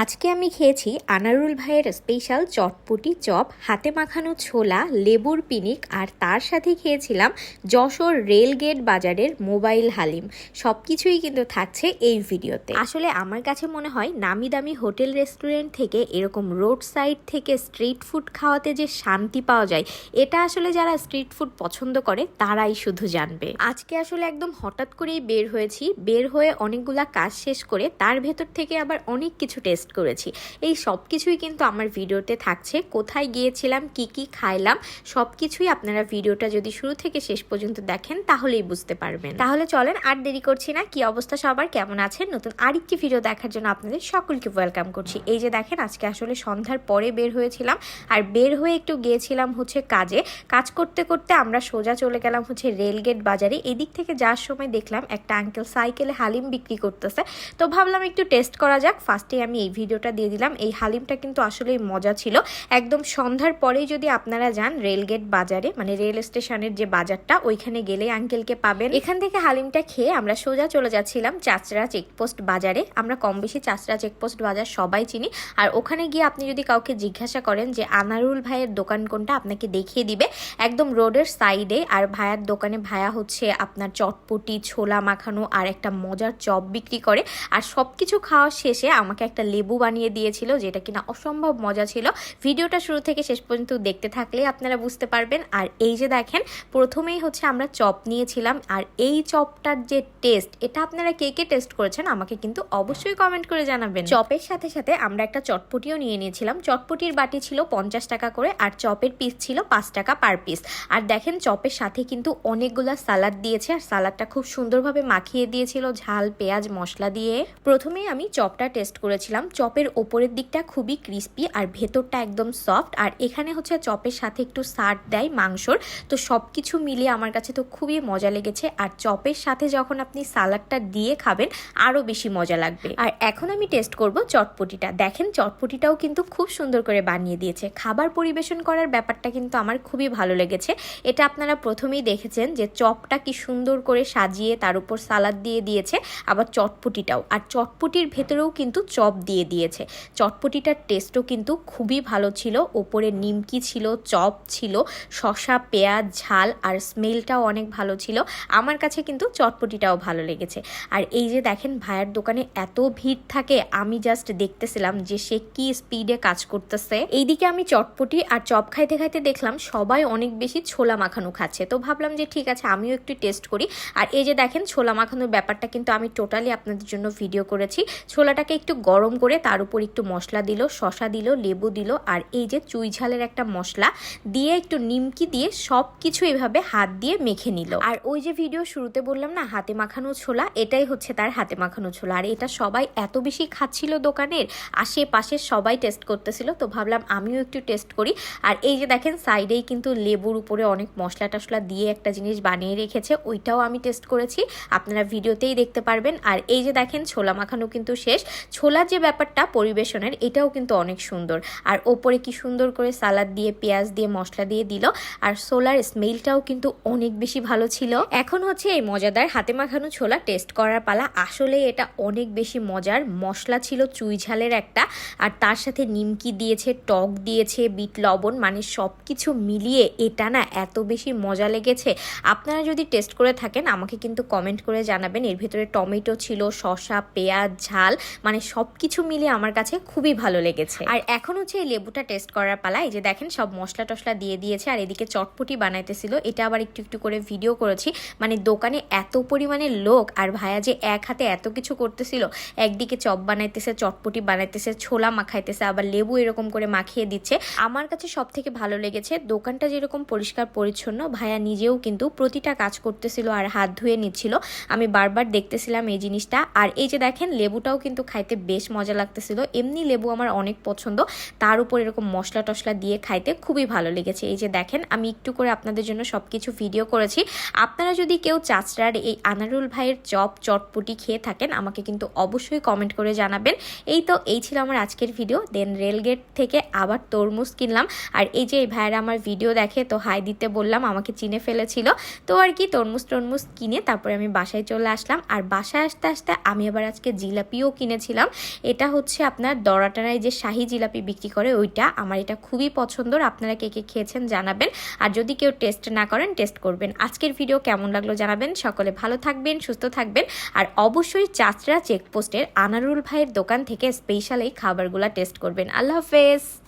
আজকে আমি খেয়েছি আনারুল ভাইয়ের স্পেশাল চটপটি চপ, হাতে মাখানো ছোলা, লেবুর পিনিক আর তার সাথে খেয়েছিলাম যশোর রেলগেট বাজারের মোবাইল হালিম। সব কিছুই কিন্তু থাকছে এই ভিডিওতে। আসলে আমার কাছে মনে হয় নামি দামি হোটেল রেস্টুরেন্ট থেকে এরকম রোড সাইড থেকে স্ট্রিট ফুড খাওয়াতে যে শান্তি পাওয়া যায়, এটা আসলে যারা স্ট্রিট ফুড পছন্দ করে, তারাই শুধু জানবে। আজকে আসলে একদম হঠাৎ করেই বের হয়েছি। বের হয়ে অনেকগুলা কাজ শেষ করে, তার ভেতর থেকে আবার অনেক কিছু টেস্ট করেছি। এই সব কিছুই কিন্তু আমার ভিডিওতে থাকছে। কোথায় গিয়েছিলাম, কি কি খাইলাম সব কিছুই আপনারা ভিডিওটা যদি শুরু থেকে শেষ পর্যন্ত দেখেন, তাহলেই বুঝতে পারবেন। তাহলে চলেন, আর দেরি করছি না। কি অবস্থা সবার? কেমন আছেন? নতুন আরেকটি ভিডিও দেখার জন্য আপনাদের সকলকে ওয়েলকাম করছি। এই যে দেখেন, আজকে আসলে সন্ধ্যার পরে বের হয়েছিলাম। আর বের হয়ে একটু গিয়েছিলাম হচ্ছে কাজে। কাজ করতে করতে আমরা সোজা চলে গেলাম হচ্ছে রেলগেট বাজারে। এদিক থেকে যাওয়ার সময় দেখলাম একটা আঙ্কেল সাইকেলে হালিম বিক্রি করতেছে। তো ভাবলাম একটু টেস্ট করা যাক। ফার্স্টে আমি এই ভিডিওটা দিয়ে দিলাম। এই হালিমটা কিন্তু আসলেই মজা ছিল। একদম সন্ধ্যার পরেই যদি আপনারা যান রেলগেট বাজারে মানে রেল স্টেশনের যে বাজারটা, ওইখানে গেলে আঙ্কেলকে পাবেন। এখান থেকে হালিমটা খেয়ে আমরা সোজা চলে যাচ্ছিলাম চাচরা চেকপোস্ট বাজারে। আমরা কম বেশি চাচরা চেকপোস্ট বাজার সবাই চিনি। আর ওখানে গিয়ে আপনি যদি কাউকে জিজ্ঞাসা করেন যে, আনারুল ভাইয়ের দোকান কোনটা? আপনাকে দেখিয়ে দিবে। একদম রোডের সাইডে আর ভাইয়ার দোকানে ভায়া হচ্ছে আপনার চটপটি, ছোলা মাখানো আর একটা মজার চপ বিক্রি করে। আর সব কিছু খাওয়া শেষে আমাকে একটা লেবু বানিয়ে দিয়েছিল, যেটা কিনা অসম্ভব মজা ছিল। ভিডিওটা শুরু থেকে শেষ পর্যন্ত দেখতে থাকলে আপনারা বুঝতে পারবেন। আর এই যে দেখেন, প্রথমেই হচ্ছে আমরা চপ নিয়েছিলাম। আর এই চপটার যে টেস্ট এটা আপনারা কে কে টেস্ট করেছেন আমাকে কিন্তু অবশ্যই কমেন্ট করে জানাবেন। চপের সাথে সাথে আমরা একটা চটপটিও নিয়ে নিয়েছিলাম। চটপটির বাটি ছিল পঞ্চাশ টাকা করে, আর চপের পিস ছিল পাঁচ টাকা পার পিস আর দেখেন, চপের সাথে কিন্তু অনেকগুলা সালাদ দিয়েছে। আর সালাদটা খুব সুন্দরভাবে মাখিয়ে দিয়েছিল ঝাল, পেঁয়াজ, মশলা দিয়ে। প্রথমেই আমি চপটা টেস্ট করেছিলাম। চপের ওপরের দিকটা খুবই ক্রিস্পি আর ভেতরটা একদম সফট আর এখানে হচ্ছে চপের সাথে একটু সার দেয় মাংসর। তো সব কিছু মিলিয়ে আমার কাছে তো খুবই মজা লেগেছে আর চপের সাথে যখন আপনি সালাডটা দিয়ে খাবেন আরও বেশি মজা লাগবে। আর এখন আমি টেস্ট করব চটপটিটা। দেখেন চটপটিটাও কিন্তু খুব সুন্দর করে বানিয়ে দিয়েছে। খাবার পরিবেশন করার ব্যাপারটা কিন্তু আমার খুবই ভালো লেগেছে। এটা আপনারা প্রথমেই দেখেছেন যে চপটা কি সুন্দর করে সাজিয়ে তার উপর সালাদ দিয়ে দিয়েছে, আবার চটপটিটাও। আর চটপটির ভেতরেও কিন্তু চপ দিয়ে দিয়েছে। চটপটিটার টেস্টও কিন্তু খুবই ভালো ছিল। ওপরে নিমকি ছিল, চপ ছিল শশা পেঁয়াজ, ঝাল আর স্মেলটাও অনেক ভালো ছিল। আমার কাছে কিন্তু চটপটিটাও ভালো লেগেছে। আর এই যে দেখেন ভাইয়ের দোকানে এত ভিড় থাকে, আমি জাস্ট দেখতেছিলাম যে সে কি স্পিডে কাজ করতেছে। এইদিকে আমি চটপটি আর চপ খাইতে খাইতে দেখলাম সবাই অনেক বেশি ছোলা মাখানো খাচ্ছে। তো ভাবলাম যে ঠিক আছে, আমিও একটু টেস্ট করি। আর এই যে দেখেন ছোলা মাখানোর ব্যাপারটা কিন্তু আমি টোটালি আপনাদের জন্য ভিডিও করেছি। ছোলাটাকে একটু গরম করে তার উপর একটু মশলা দিল শশা দিল, লেবু দিল, আর এই যে চুই ঝালের একটা মশলা, দিয়ে একটু নিমকি দিয়ে সব কিছু এভাবে হাত দিয়ে মেখে নিল। আর ওই যে ভিডিও শুরুতে বললাম না, হাতে মাখানো ছোলা, এটাই হচ্ছে তার হাতে মাখানো ছোলা। আর এটা সবাই এত বেশি খাচ্ছিল দোকানের আশেপাশে সবাই টেস্ট করতেছিল, তো ভাবলাম আমিও একটু টেস্ট করি। আর এই যে দেখেন, সাইডেই কিন্তু লেবুর উপরে অনেক মশলা টশলা দিয়ে একটা জিনিস বানিয়ে রেখেছে, ওইটাও আমি টেস্ট করেছি। আপনারা ভিডিওতেই দেখতে পারবেন। আর এই যে দেখেন, ছোলা মাখানো কিন্তু শেষ। ছোলার যে ব্যাপারটা পরিবেশনের, এটাও কিন্তু অনেক সুন্দর। আর ওপরে কি সুন্দর করে সালাদ দিয়ে, পেঁয়াজ দিয়ে, মশলা দিয়ে দিল। আর সোলার স্মেলটাও কিন্তু অনেক বেশি ভালো ছিল। এখন হচ্ছে এই মজাদার হাতে মাখানো ছোলা টেস্ট করার পালা। আসলে এটা অনেক বেশি মজার। মশলা ছিল চুই ঝালের একটা। আর তার সাথে নিমকি দিয়েছে, টক দিয়েছে, বিট, লবণ মানে সব কিছু মিলিয়ে এটা না এত বেশি মজা লেগেছে। আপনারা যদি টেস্ট করে থাকেন, আমাকে কিন্তু কমেন্ট করে জানাবেন। এর ভিতরে টমেটো ছিল, শসা, পেঁয়াজ, ঝাল মানে সব কিছু মিলিয়ে আমার কাছে খুবই ভালো লেগেছে। আর এখন হচ্ছে এই লেবুটা টেস্ট করার পালা এই যে দেখেন সব মশলা টশলা দিয়ে দিয়েছে, আর এদিকে চটপটি বানাইতেছিল, এটা আবার একটু একটু করে ভিডিও করেছি। মানে দোকানে এত পরিমাণে লোক, আর ভাইয়া যে এক হাতে এত কিছু করতেছিল, একদিকে চপ বানাইতেছে, চটপটি বানাইতেছে, ছোলা মাখাইতেছে, আবার লেবু এরকম করে মাখিয়ে দিচ্ছে। আমার কাছে সব থেকে ভালো লেগেছে, দোকানটা যেরকম পরিষ্কার পরিচ্ছন্ন, ভাইয়া নিজেও কিন্তু প্রতিটা কাজ করতেছিল আর হাত ধুয়ে নিচ্ছিল। আমি বারবার দেখতেছিলাম এই জিনিসটা, আর এই যে দেখেন লেবুটাও কিন্তু খাইতে বেশ মজা লাগতেছিল। এমনি লেবু আমার অনেক পছন্দ। তার উপর এরকম মশলা টশলা দিয়ে খাইতে খুবই ভালো লেগেছে। এই যে দেখেন, আমি একটু করে আপনাদের জন্য সব কিছু ভিডিও করেছি। আপনারা যদি কেউ চাচড়ার এই আনারুল ভাইয়ের চপ, চটপটি খেয়ে থাকেন, আমাকে কিন্তু অবশ্যই কমেন্ট করে জানাবেন। এই তো, এই ছিল আমার আজকের ভিডিও দেন রেলগেট থেকে আবার তরমুজ কিনলাম। আর এই যে এই ভাইয়েরা আমার ভিডিও দেখে, তো হাই দিতে বললাম, আমাকে চিনে ফেলেছিল। তো আর কি, তরমুজ, টরমুজ কিনে তারপরে আমি বাসায় চলে আসলাম। আর বাসায় আসতে আসতে আমি আবার আজকে জিলাপিও কিনেছিলাম। এটা এটা হচ্ছে আপনার দরাটারায় যে শাহি জিলাপি বিক্রি করে, ওইটা আমার এটা খুবই পছন্দর। আপনারা কে কে খেয়েছেন জানাবেন। আর যদি কেউ টেস্ট না করেন, টেস্ট করবেন। আজকের ভিডিও কেমন লাগল জানাবেন। সকলে ভালো থাকবেন, সুস্থ থাকবেন। আর অবশ্যই চাচরা চেকপোস্টের আনারুল ভাইয়ের দোকান থেকে স্পেশাল এই খাবারগুলো টেস্ট করবেন। আল্লাহ হাফেজ।